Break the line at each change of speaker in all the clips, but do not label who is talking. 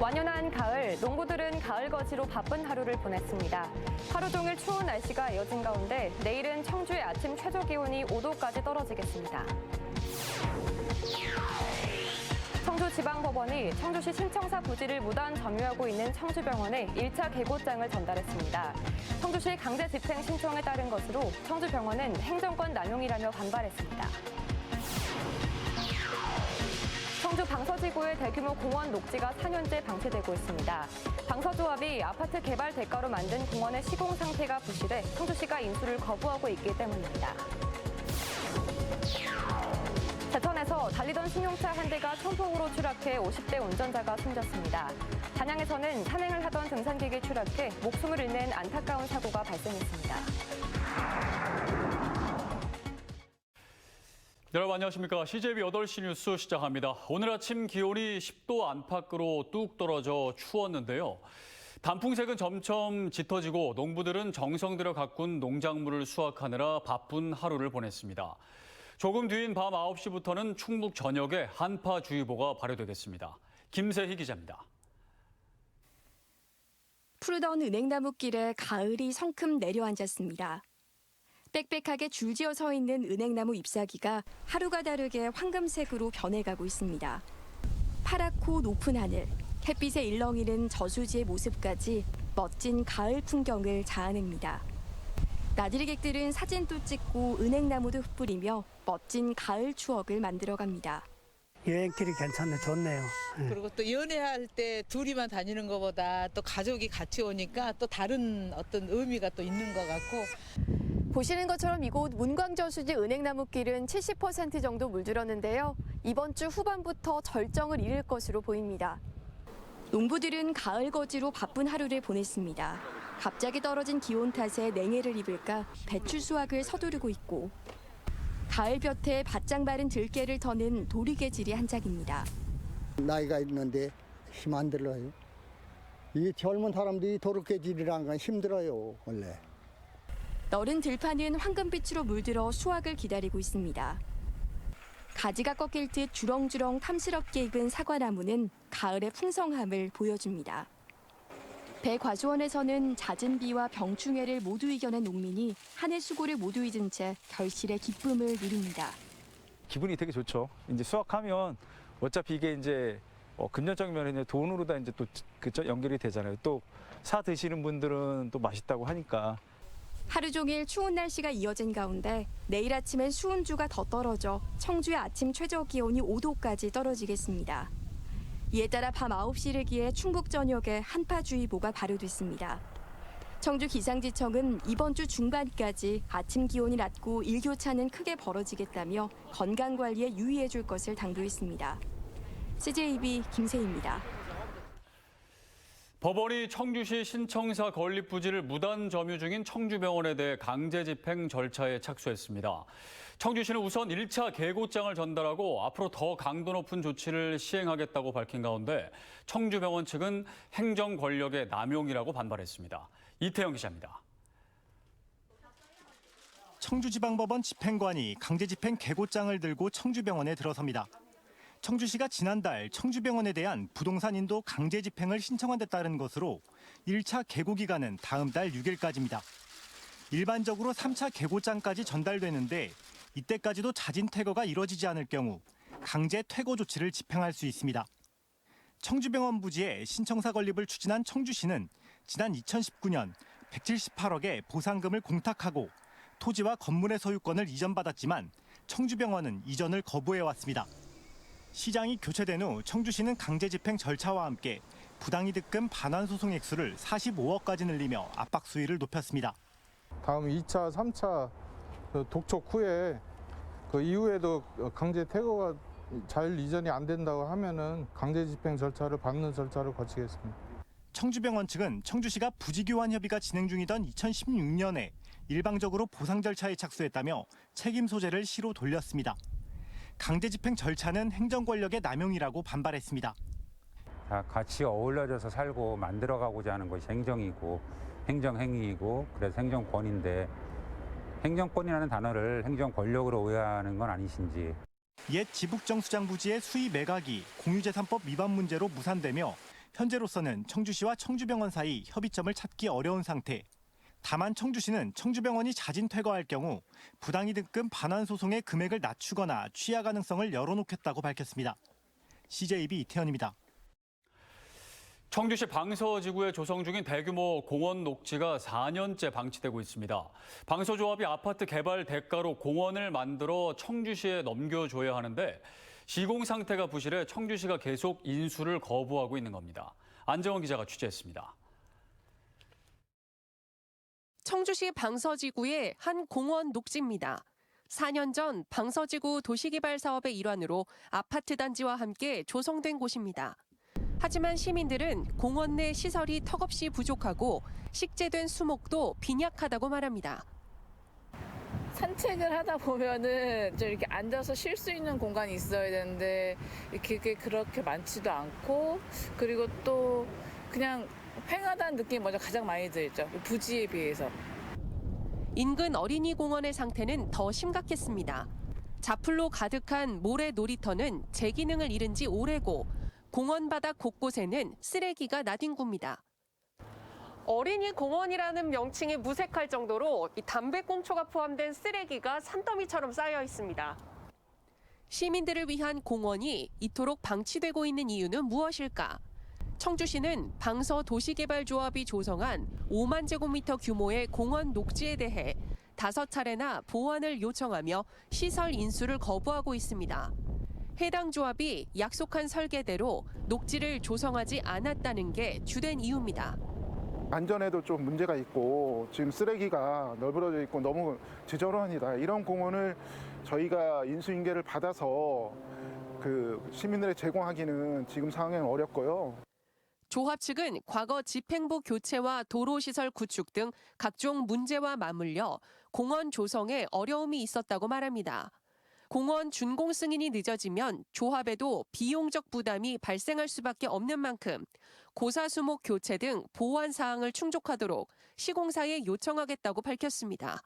완연한 가을, 농부들은 가을 거지로 바쁜 하루를 보냈습니다. 하루 종일 추운 날씨가 이어진 가운데 내일은 청주의 아침 최저 기온이 5도까지 떨어지겠습니다. 청주지방법원이 청주시 신청사 부지를 무단 점유하고 있는 청주병원에 1차 개고장을 전달했습니다. 청주시 강제 집행 신청에 따른 것으로 청주병원은 행정권 남용이라며 반발했습니다. 서지구의 대규모 공원 녹지가 4년째 방치되고 있습니다. 방서조합이 아파트 개발 대가로 만든 공원의 시공 상태가 부실해 청주시가 인수를 거부하고 있기 때문입니다. 제천에서 달리던 승용차 한 대가 천폭으로 추락해 50대 운전자가 숨졌습니다. 단양에서는 산행을 하던 등산객이 추락해 목숨을 잃는 안타까운 사고가 발생했습니다.
여러분 안녕하십니까. CJB 8시 뉴스 시작합니다. 오늘 아침 기온이 10도 안팎으로 뚝 떨어져 추웠는데요. 단풍색은 점점 짙어지고 농부들은 정성 들여 가꾼 농작물을 수확하느라 바쁜 하루를 보냈습니다. 조금 뒤인 밤 9시부터는 충북 전역에 한파주의보가 발효되겠습니다. 김세희 기자입니다.
푸르던 은행나무길에 가을이 성큼 내려앉았습니다. 빽빽하게 줄지어 서 있는 은행나무 잎사귀가 하루가 다르게 황금색으로 변해가고 있습니다. 파랗고 높은 하늘, 햇빛에 일렁이는 저수지의 모습까지 멋진 가을 풍경을 자아냅니다. 나들이객들은 사진도 찍고 은행나무도 흩뿌리며 멋진 가을 추억을 만들어갑니다.
여행길이 괜찮네, 좋네요. 예.
그리고 또 연애할 때 둘이만 다니는 것보다 또 가족이 같이 오니까 또 다른 어떤 의미가 또 있는 것 같고
보시는 것처럼 이곳 문광저수지 은행나무길은 70% 정도 물들었는데요. 이번 주 후반부터 절정을 이룰 것으로 보입니다.
농부들은 가을 거지로 바쁜 하루를 보냈습니다. 갑자기 떨어진 기온 탓에 냉해를 입을까 배추 수확을 서두르고 있고 가을 볕에 바짝 마른 들깨를 터는 도리개질이 한짝입니다.
나이가 있는데 힘 안 들어요. 이 젊은 사람들이 도로깨질이라는 건 힘들어요, 원래.
너른 들판은 황금빛으로 물들어 수확을 기다리고 있습니다. 가지가 꺾일 듯 주렁주렁 탐스럽게 익은 사과나무는 가을의 풍성함을 보여줍니다. 배과수원에서는 잦은 비와 병충해를 모두 이겨낸 농민이 한 해 수고를 모두 잊은 채 결실의 기쁨을 누립니다.
기분이 되게 좋죠. 이제 수확하면 어차피 이게 이제 어, 금전적인 면에는 돈으로 다 이제 또 그쪽 연결이 되잖아요. 또 사 드시는 분들은 또 맛있다고 하니까
하루 종일 추운 날씨가 이어진 가운데 내일 아침엔 수온주가 더 떨어져 청주의 아침 최저 기온이 5도까지 떨어지겠습니다. 이에 따라 밤 9시를 기해 충북 전역에 한파주의보가 발효됐습니다. 청주 기상지청은 이번 주 중반까지 아침 기온이 낮고 일교차는 크게 벌어지겠다며 건강 관리에 유의해 줄 것을 당부했습니다. CJB 김세희입니다.
법원이 청주시 신청사 건립 부지를 무단 점유 중인 청주병원에 대해 강제 집행 절차에 착수했습니다. 청주시는 우선 1차 개고장을 전달하고 앞으로 더 강도 높은 조치를 시행하겠다고 밝힌 가운데 청주병원 측은 행정 권력의 남용이라고 반발했습니다. 이태영 기자입니다.
청주지방법원 집행관이 강제 집행 개고장을 들고 청주병원에 들어섭니다. 청주시가 지난달 청주병원에 대한 부동산 인도 강제 집행을 신청한 데 따른 것으로 1차 개고 기간은 다음 달 6일까지입니다. 일반적으로 3차 개고장까지 전달되는데 이때까지도 자진 퇴거가 이뤄지지 않을 경우 강제 퇴거 조치를 집행할 수 있습니다. 청주병원 부지에 신청사 건립을 추진한 청주시는 지난 2019년 178억의 보상금을 공탁하고 토지와 건물의 소유권을 이전받았지만 청주병원은 이전을 거부해 왔습니다. 시장이 교체된 후 청주시는 강제 집행 절차와 함께 부당이득금 반환 소송 액수를 45억까지 늘리며 압박 수위를 높였습니다.
다음 2차, 3차 그 독촉 후에 그 이후에도 강제 퇴거가 잘 이전이 안 된다고 하면은 강제 집행 절차를 밟는 절차를 거치겠습니다.
청주병원 측은 청주시가 부지 교환 협의가 진행 중이던 2016년에 일방적으로 보상 절차에 착수했다며 책임 소재를 시로 돌렸습니다. 강제 집행 절차는 행정 권력의 남용이라고 반발했습니다.
다 같이 어울려져서 살고 만들어가고자 하는 것이 행정이고 행정행위이고 그래서 행정권인데 행정권이라는 단어를 행정 권력으로 오해하는 건 아니신지
옛 지북정 수장 부지의 수의 매각이 공유재산법 위반 문제로 무산되며 현재로서는 청주시와 청주병원 사이 협의점을 찾기 어려운 상태. 다만 청주시는 청주병원이 자진 퇴거할 경우 부당이득금 반환 소송의 금액을 낮추거나 취하 가능성을 열어놓겠다고 밝혔습니다. CJB 이태현입니다.
청주시 방서지구에 조성 중인 대규모 공원 녹지가 4년째 방치되고 있습니다. 방서조합이 아파트 개발 대가로 공원을 만들어 청주시에 넘겨줘야 하는데 시공 상태가 부실해 청주시가 계속 인수를 거부하고 있는 겁니다. 안정원 기자가 취재했습니다.
청주시 방서지구의 한 공원 녹지입니다. 4년 전 방서지구 도시개발 사업의 일환으로 아파트 단지와 함께 조성된 곳입니다. 하지만 시민들은 공원 내 시설이 턱없이 부족하고 식재된 수목도 빈약하다고 말합니다.
산책을 하다 보면은 좀 이렇게 앉아서 쉴 수 있는 공간이 있어야 되는데 이렇게 그렇게 많지도 않고 그리고 또 그냥 횡하다는 느낌이 먼저 가장 많이 들죠. 부지에 비해서.
인근 어린이 공원의 상태는 더 심각했습니다. 자풀로 가득한 모래 놀이터는 제 기능을 잃은 지 오래고 공원 바닥 곳곳에는 쓰레기가 나뒹굽니다. 어린이 공원이라는 명칭이 무색할 정도로 이 담배꽁초가 포함된 쓰레기가 산더미처럼 쌓여 있습니다. 시민들을 위한 공원이 이토록 방치되고 있는 이유는 무엇일까? 청주시는 방서 도시개발조합이 조성한 5만 제곱미터 규모의 공원 녹지에 대해 다섯 차례나 보완을 요청하며 시설 인수를 거부하고 있습니다. 해당 조합이 약속한 설계대로 녹지를 조성하지 않았다는 게 주된 이유입니다.
안전에도 좀 문제가 있고 지금 쓰레기가 널브러져 있고 너무 지저분합니다. 이런 공원을 저희가 인수인계를 받아서 그 시민들에 제공하기는 지금 상황에는 어렵고요.
조합 측은 과거 집행부 교체와 도로시설 구축 등 각종 문제와 맞물려 공원 조성에 어려움이 있었다고 말합니다. 공원 준공 승인이 늦어지면 조합에도 비용적 부담이 발생할 수밖에 없는 만큼 고사수목 교체 등 보완 사항을 충족하도록 시공사에 요청하겠다고 밝혔습니다.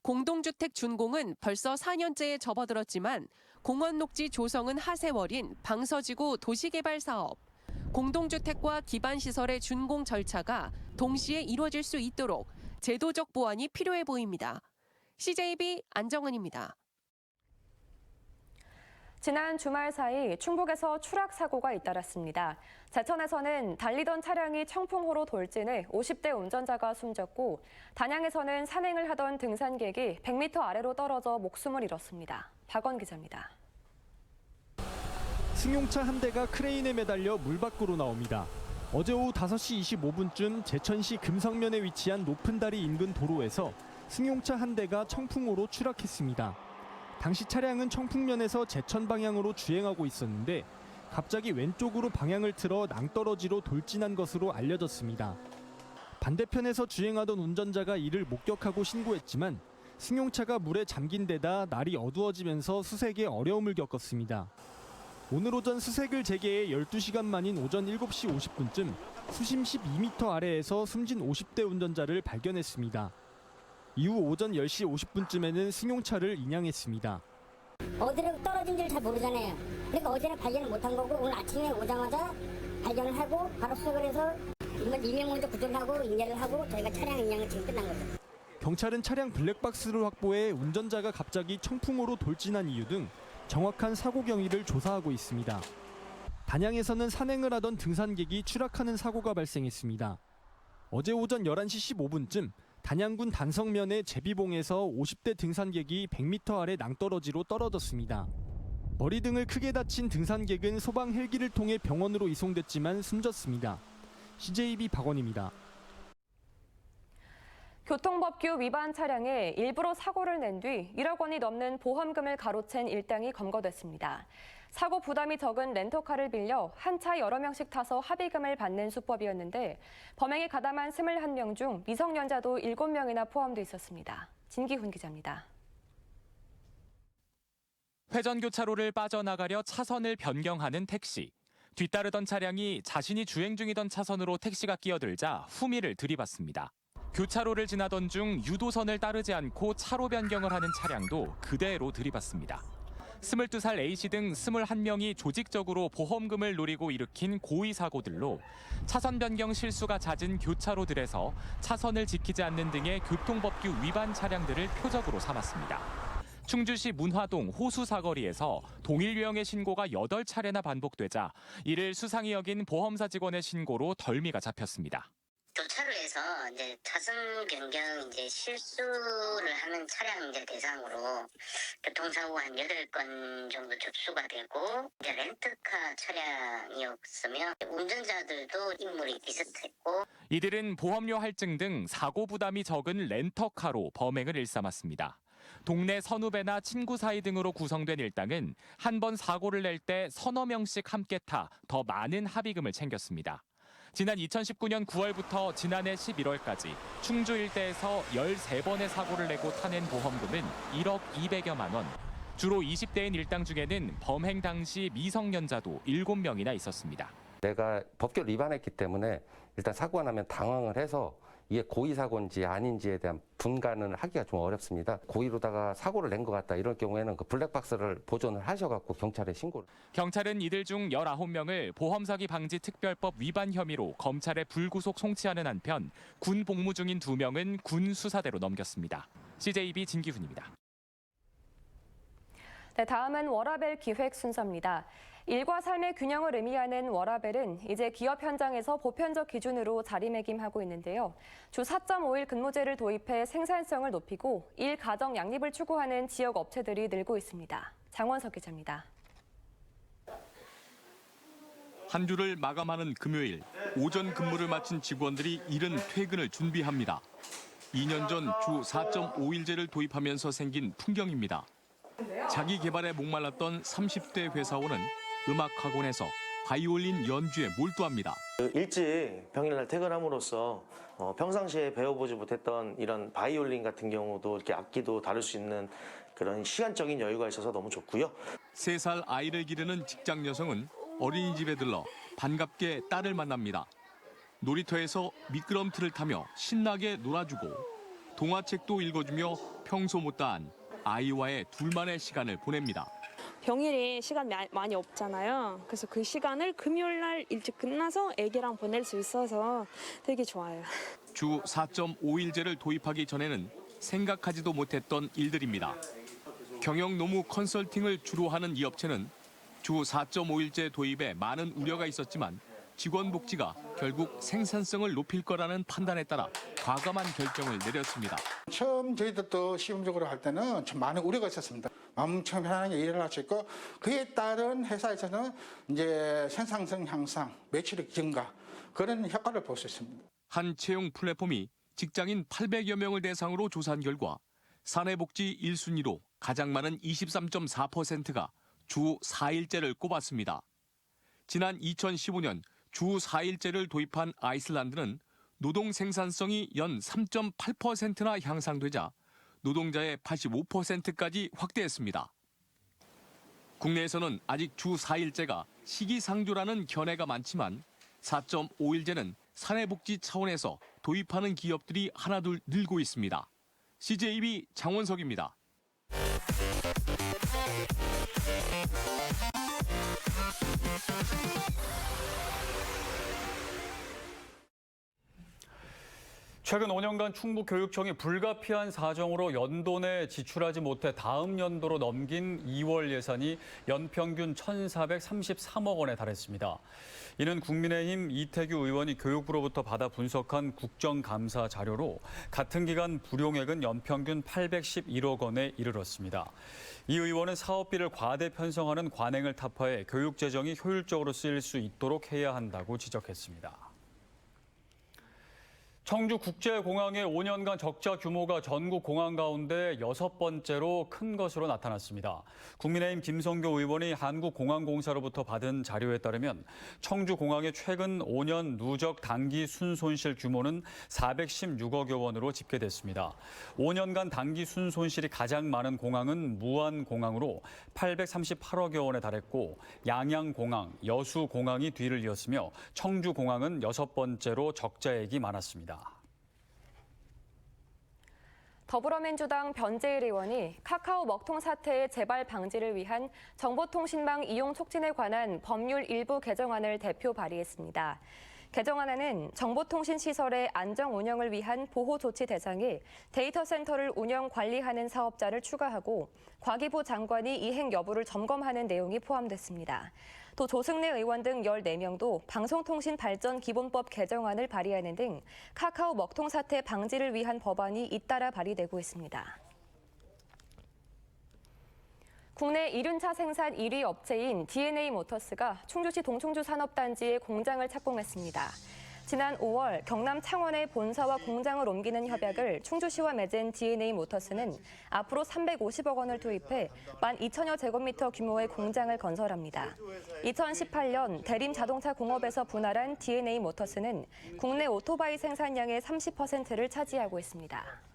공동주택 준공은 벌써 4년째에 접어들었지만 공원 녹지 조성은 하세월인 방서지구 도시개발 사업, 공동주택과 기반시설의 준공 절차가 동시에 이루어질 수 있도록 제도적 보완이 필요해 보입니다. CJB 안정은입니다.
지난 주말 사이 충북에서 추락 사고가 잇따랐습니다. 제천에서는 달리던 차량이 청풍호로 돌진해 50대 운전자가 숨졌고 단양에서는 산행을 하던 등산객이 100m 아래로 떨어져 목숨을 잃었습니다. 박원 기자입니다.
승용차 한 대가 크레인에 매달려 물 밖으로 나옵니다. 어제 오후 5시 25분쯤 제천시 금성면에 위치한 높은 다리 인근 도로에서 승용차 한 대가 청풍호로 추락했습니다. 당시 차량은 청풍면에서 제천 방향으로 주행하고 있었는데 갑자기 왼쪽으로 방향을 틀어 낭떠러지로 돌진한 것으로 알려졌습니다. 반대편에서 주행하던 운전자가 이를 목격하고 신고했지만 승용차가 물에 잠긴 데다 날이 어두워지면서 수색에 어려움을 겪었습니다. 오늘 오전 수색을 재개해 12시간 만인 오전 7시 50분쯤 수심 12m 아래에서 숨진 50대 운전자를 발견했습니다. 이후 오전 10시 50분쯤에는 승용차를 인양했습니다.
어디로 떨어진 지를 잘 모르잖아요. 그러니까 어제는 발견을 못한 거고 오늘 아침에 오자마자 발견을 하고 바로 수색을 해서 이명 먼저 구조를 하고 인계를 하고 저희가 차량 인양을 지금 끝난 거죠.
경찰은 차량 블랙박스를 확보해 운전자가 갑자기 청풍호로 돌진한 이유 등 정확한 사고 경위를 조사하고 있습니다. 단양에서는 산행을 하던 등산객이 추락하는 사고가 발생했습니다. 어제 오전 11시 15분쯤 단양군 단성면의 제비봉에서 50대 등산객이 100m 아래 낭떠러지로 떨어졌습니다. 머리 등을 크게 다친 등산객은 소방 헬기를 통해 병원으로 이송됐지만 숨졌습니다. CJB 박원입니다.
교통법규 위반 차량에 일부러 사고를 낸 뒤 1억 원이 넘는 보험금을 가로챈 일당이 검거됐습니다. 사고 부담이 적은 렌터카를 빌려 한 차 여러 명씩 타서 합의금을 받는 수법이었는데 범행에 가담한 21명 중 미성년자도 7명이나 포함돼 있었습니다. 진기훈 기자입니다.
회전교차로를 빠져나가려 차선을 변경하는 택시. 뒤따르던 차량이 자신이 주행 중이던 차선으로 택시가 끼어들자 후미를 들이받습니다. 교차로를 지나던 중 유도선을 따르지 않고 차로 변경을 하는 차량도 그대로 들이받습니다. 22살 A씨 등 21명이 조직적으로 보험금을 노리고 일으킨 고의 사고들로 차선 변경 실수가 잦은 교차로들에서 차선을 지키지 않는 등의 교통법규 위반 차량들을 표적으로 삼았습니다. 충주시 문화동 호수 사거리에서 동일 유형의 신고가 8차례나 반복되자 이를 수상히 여긴 보험사 직원의 신고로 덜미가 잡혔습니다.
교차로 에서 이제 차선 변경 이제 실수를 하는 차량 이제 대상으로 교통사고가 한 8건 정도 접수가 되고 이제 렌트카 차량이었으며 운전자들도 인물이 비슷했고
이들은 보험료 할증 등 사고 부담이 적은 렌터카로 범행을 일삼았습니다. 동네 선후배나 친구 사이 등으로 구성된 일당은 한 번 사고를 낼 때 서너 명씩 함께 타 더 많은 합의금을 챙겼습니다. 지난 2019년 9월부터 지난해 11월까지 충주 일대에서 13번의 사고를 내고 타낸 보험금은 1억 200여만 원. 주로 20대인 일당 중에는 범행 당시 미성년자도 7명이나 있었습니다.
내가 법규를 위반했기 때문에 일단 사고가 나면 당황을 해서 이게 고의 사고인지 아닌지에 대한 분간을 하기가 좀 어렵습니다. 고의로다가 사고를 낸 것 같다 이럴 경우에는 그 블랙박스를 보존을 하셔갖고 경찰에 신고를.
경찰은 이들 중 19명을 보험 사기 방지 특별법 위반 혐의로 검찰에 불구속 송치하는 한편 군 복무 중인 2명은 군 수사대로 넘겼습니다. CJB 진기훈입니다.
네, 다음은 워라벨 기획 순서입니다. 일과 삶의 균형을 의미하는 워라벨은 이제 기업 현장에서 보편적 기준으로 자리매김하고 있는데요. 주 4.5일 근무제를 도입해 생산성을 높이고 일 가정 양립을 추구하는 지역 업체들이 늘고 있습니다. 장원석 기자입니다.
한 주를 마감하는 금요일 오전 근무를 마친 직원들이 이른 퇴근을 준비합니다. 2년 전 주 4.5일제를 도입하면서 생긴 풍경입니다. 자기 개발에 목말랐던 30대 회사원은 음악학원에서 바이올린 연주에 몰두합니다.
그 일찍 평일날 퇴근함으로써 어, 평상시에 배워보지 못했던 이런 바이올린 같은 경우도 이렇게 악기도 다룰 수 있는 그런 시간적인 여유가 있어서 너무 좋고요.
3살 아이를 기르는 직장 여성은 어린이집에 들러 반갑게 딸을 만납니다. 놀이터에서 미끄럼틀을 타며 신나게 놀아주고 동화책도 읽어주며 평소 못다한 아이와의 둘만의 시간을 보냅니다.
평일에 시간 마- 많이 없잖아요. 그래서 그 시간을 금요일 날 일찍 끝나서 애기랑 보낼 수 있어서 되게 좋아요.
주 4.5일제를 도입하기 전에는 생각하지도 못했던 일들입니다. 경영 노무 컨설팅을 주로 하는 이 업체는 주 4.5일제 도입에 많은 우려가 있었지만 직원 복지가 결국 생산성을 높일 거라는 판단에 따라 과감한 결정을 내렸습니다.
처음 저희들도 시험적으로 할 때는 참 많은 우려가 있었습니다. 엄청 편안하게 일을 할 수 있고 그에 따른 회사에서는 이제 생산성 향상, 매출의 증가 그런 효과를 볼 수 있습니다.
한 채용 플랫폼이 직장인 800여 명을 대상으로 조사한 결과 사내복지 1순위로 가장 많은 23.4%가 주 4일제를 꼽았습니다. 지난 2015년 주 4일제를 도입한 아이슬란드는 노동 생산성이 연 3.8%나 향상되자 노동자의 85%까지 확대했습니다. 국내에서는 아직 주 4일제가 시기상조라는 견해가 많지만 4.5일제는 사내복지 차원에서 도입하는 기업들이 하나둘 늘고 있습니다. CJB 장원석입니다.
최근 5년간 충북교육청이 불가피한 사정으로 연도 내 지출하지 못해 다음 연도로 넘긴 2월 예산이 연평균 1,433억 원에 달했습니다. 이는 국민의힘 이태규 의원이 교육부로부터 받아 분석한 국정감사 자료로 같은 기간 불용액은 연평균 811억 원에 이르렀습니다. 이 의원은 사업비를 과대 편성하는 관행을 타파해 교육 재정이 효율적으로 쓰일 수 있도록 해야 한다고 지적했습니다. 청주 국제공항의 5년간 적자 규모가 전국 공항 가운데 여섯 번째로 큰 것으로 나타났습니다. 국민의힘 김성교 의원이 한국공항공사로부터 받은 자료에 따르면 청주공항의 최근 5년 누적 단기 순손실 규모는 416억여 원으로 집계됐습니다. 5년간 단기 순손실이 가장 많은 공항은 무안공항으로 838억여 원에 달했고 양양공항, 여수공항이 뒤를 이었으며 청주공항은 여섯 번째로 적자액이 많았습니다.
더불어민주당 변재일 의원이 카카오 먹통 사태의 재발 방지를 위한 정보통신망 이용 촉진에 관한 법률 일부 개정안을 대표 발의했습니다. 개정안에는 정보통신 시설의 안정 운영을 위한 보호 조치 대상에 데이터 센터를 운영 관리하는 사업자를 추가하고 과기부 장관이 이행 여부를 점검하는 내용이 포함됐습니다. 또 조승래 의원 등 14명도 방송통신발전기본법 개정안을 발의하는 등 카카오 먹통 사태 방지를 위한 법안이 잇따라 발의되고 있습니다. 국내 이륜차 생산 1위 업체인 DNA 모터스가 충주시 동충주 산업단지에 공장을 착공했습니다. 지난 5월 경남 창원의 본사와 공장을 옮기는 협약을 충주시와 맺은 DNA 모터스는 앞으로 350억 원을 투입해 12,000여 제곱미터 규모의 공장을 건설합니다. 2018년 대림 자동차 공업에서 분할한 DNA 모터스는 국내 오토바이 생산량의 30%를 차지하고 있습니다.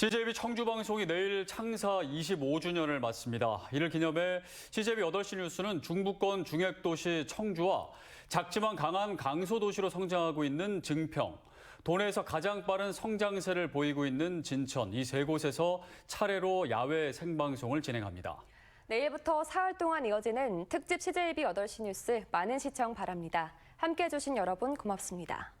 CJB 청주방송이 내일 창사 25주년을 맞습니다. 이를 기념해 CJB 8시 뉴스는 중부권 중핵도시 청주와 작지만 강한 강소도시로 성장하고 있는 증평, 도내에서 가장 빠른 성장세를 보이고 있는 진천 이 세 곳에서 차례로 야외 생방송을 진행합니다.
내일부터 사흘 동안 이어지는 특집 CJB 8시 뉴스 많은 시청 바랍니다. 함께해 주신 여러분 고맙습니다.